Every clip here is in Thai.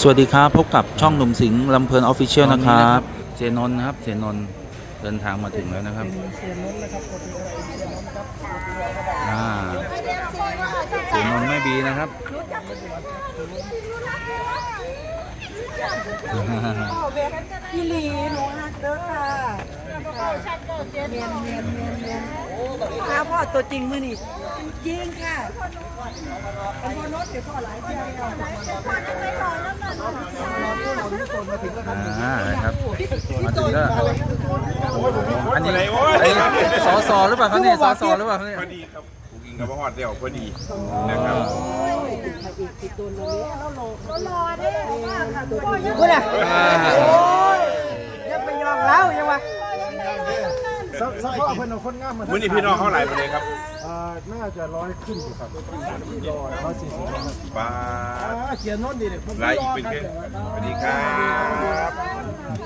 สวัสดีครับ พบกับช่องหนุ่มสิงห์ลำเพลินออฟฟิเชียลนะครับ เสยนนท์นะครับ เสยนนท์เดินทางมาถึงแล้วนะครับเสียนนท์นะครับปกติเราเป็นเสียนนท์ครับปกติเราก็ได้อ่าเสยนนท์แม่บีนะครับ พี่หลีหนูฮักเด้อค่ะ เมียนเมียนเมียนเมียนค่ะพ่อตัวจริงมือนี่จริงๆค่ะเป็นพ่อโน้ตเดี๋ยวพ่อหลายเที่ยวแล้วอ่านะครับ มาถึงก็อันนี้ไอ้สอสอหรือเปล่าครับเนี่ยสอสอหรือเปล่าครับเนี่ยพอดีครับผมกินกับพ่อฮอดเดียวพอดีนะครับพูดอะอ่ายังไปยองเล้ายังวะ สักสักพ่อเพิ่นเอาคนงามมามื้อนี้พี่น้องเขาหลายประเด็นครับอ่าน่าจะร้อยขึ้นอยู่ครับร้อยร้อยสี่สิบครับบ้าอ่าเขียนโน้นดีเลยผมหลายอีกเป็นแค่สวัสดีครับ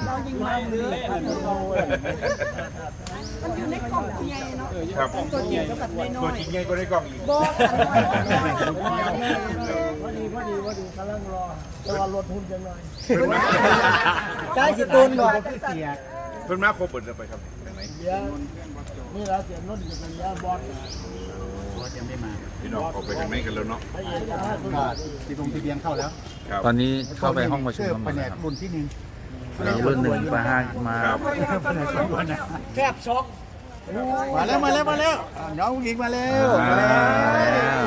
เรายิงมาเลยมันอยู่ในกล่องใหญ่เนาะครับตัวจริงก็แบบน้ตัอวยจริงไงก็ได้กล้องอีกๆบอกพอดีพอดีพอดีกำลังรอรอรถหุ้นจังหน่อยเพิ่นมาได้สิตูนหน่อยเสียเพิ่นมาครบเบิดแล้วไปครับทาง ไหนเลี้ยงนี่แล้วเสียโน้นจะเป็นเลี้ยงบอสพี่น้องเขาไปทางไหนกันแล้วเนาะตีตรงตีเบียงเข้าแล้วครับตอนนี้เข้าไปห้องประชุมกันหมแผดนแล้วกครับรุ่นที่หนึ่งเรารุ่นหนึ่งไปห้ามาครับแคบช็อกมาแล้วมาแล้วมาแล้วอ่าน้องหญิงมาแล้วอ่ามาแล้ว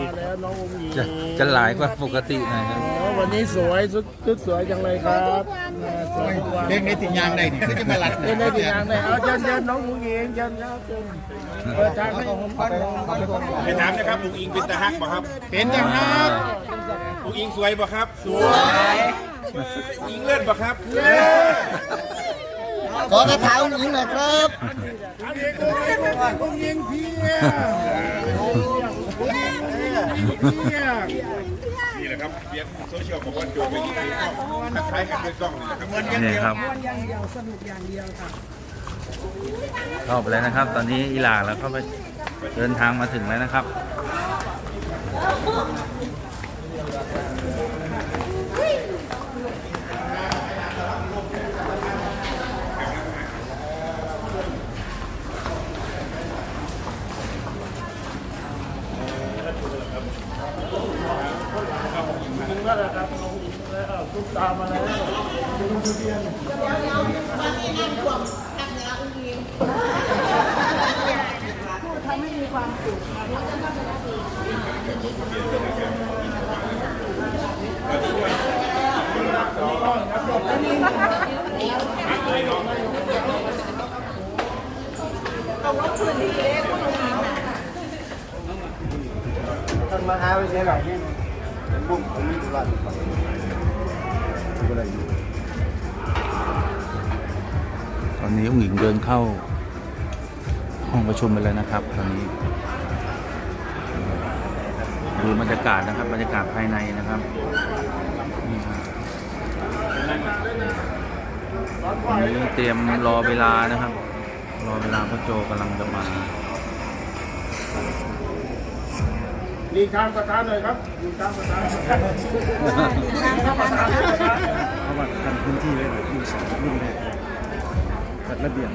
มาแล้วน้องอุ้งอิงจะจะหลายกว่าปกติหนะครับอ๋อ วันนี้สวยชุดชุดสวยจังเลยครับอ่าสวยทุกวันเล่นในติดยางได้นี่ก็จะมาลัดเล่นในติดยางเลยเอาเชิญเชิญน้องอุ้งอิงเชิญครับเชิญเปิดทางให้ผมไปไปถามนะครับลุงอิงเป็นตาฮักบ่ครับเป็นจังครับลุงอิงสวยบ่ครับ สวยอิงเลิศบ่ครับขอกระถางอิงหน่อยครับอุ้งอิงพี่เนี่ย นี่แหละครับเรียนโซเชียลของวันโจเป็นยังไงทักทายกันด้วยกล้องนี่แหละครับนี่ครับอย่างเดียวสนุกอย่างเดียวค่ะเข้าไปแล้วนะครับ ตอนนี้อิหร่านแล้วเข้าไปเดินทางมาถึงแล้วนะครับ ตุ๊กตามาแล้วท่านมาหาไปใช้หลังนี่บุ้มผมมีธุระอยู่อะไรอยู่ ตอนนี้องหญิงเดินเข้า ห้องประชุมไปแล้วนะครับ ตอนนี้ ดูบรรยากาศนะครับ บรรยากาศภายในนะครับนี่ครับตอนนี้เตรียมรอเวลานะครับ รอเวลาพระโจกำลังจะมา ดีทางประธานหน่อยครับดีทางประธานเพราะว่าทำพื้นที่ไว้แบบมีสองรุ่นแรกจัดระเบียบ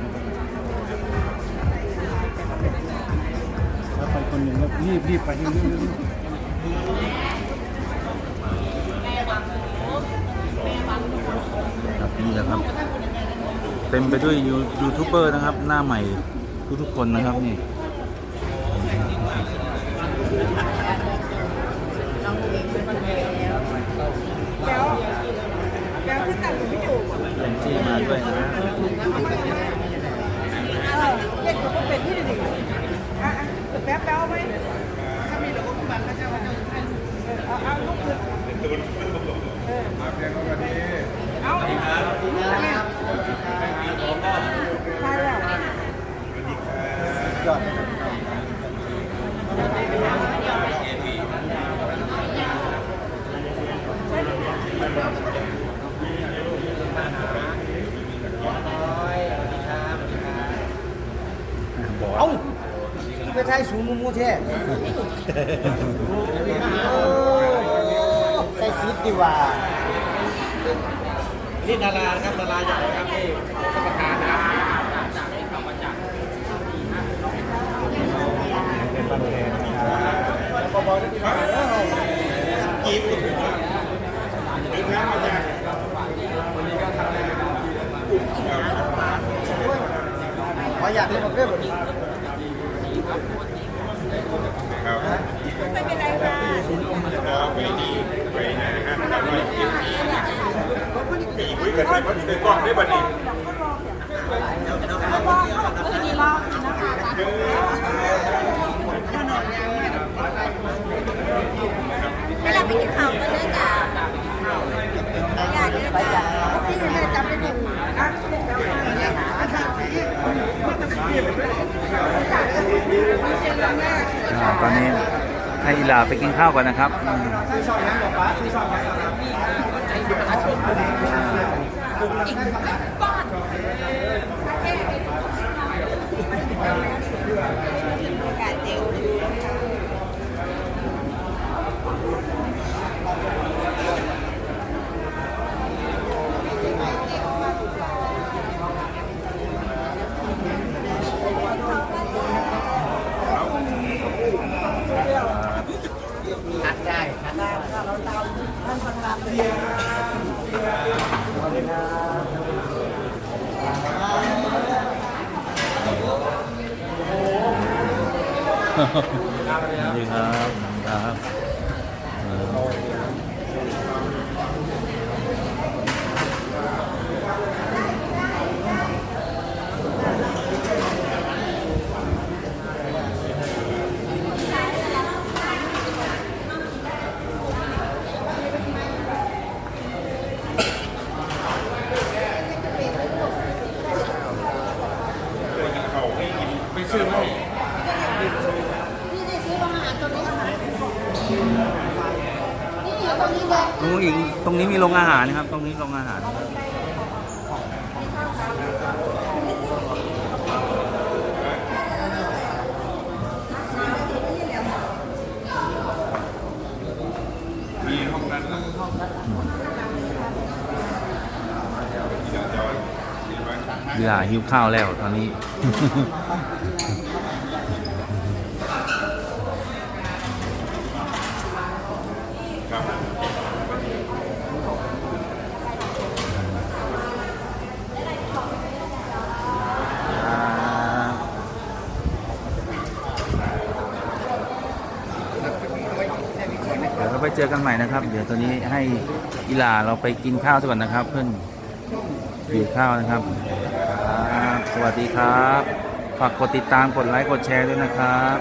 แล้วไปคนหนึ่งก็รีบรีบไปเรื่อยๆครับนี่แหละครับ เต็มไปด้วยยูยูทูบเบอร์นะครับ หน้าใหม่ทุกๆคนนะครับนี่ แล้วแล้วที่ตัดผมไม่อยู่เต็มที่มาด้วยนะเออเด็กก็เป็นที่ดีอะแป๊บแป๊บไหมถ้ามีระบบบัตรก็จะว่าเอาเอาลูกขึ้นเออเอาใช่ ไปไทยสูงมุมูแท้ใส่ซีดดีว่า นี่ดาราครับดาราใหญ่ครับนี่ประธานนะครับเป็นบ้านแดงขออยากเล่นมาเพื่อนแบบนี้ ครับไม่เป็นไรค่ะไปดีไปนะฮะทำอะไรกินดีคุยกันไปเพราะในกล้องได้บัดนี้เวลาไปกินข้าวก็เลยจ้ะอยากเลยจ้ะพี่เลยจำได้ดู อ่าตอนนี้ให้อีหลาไปกินข้าวก่อนนะครับอืมสวัสดีค รับครับเออ ตรงนี้อีกตรงนี้มีโรงอาหารนะครับ ตรงนี้โรงอาหาร มีห้องนั้นห้องนั้นเวลาหิวข้าวแล้วตอนนี้ ดี๋ยวเราไปเจอกันใหม่นะครับ เดี๋ยวตอนนี้ให้อีหลาเราไปกินข้าวซะก่อนนะครับ เพื่อนหิวข้าวนะครับ สวัสดีครับ ฝากกดติดตามกดไลค์กดแชร์ด้วยนะครับ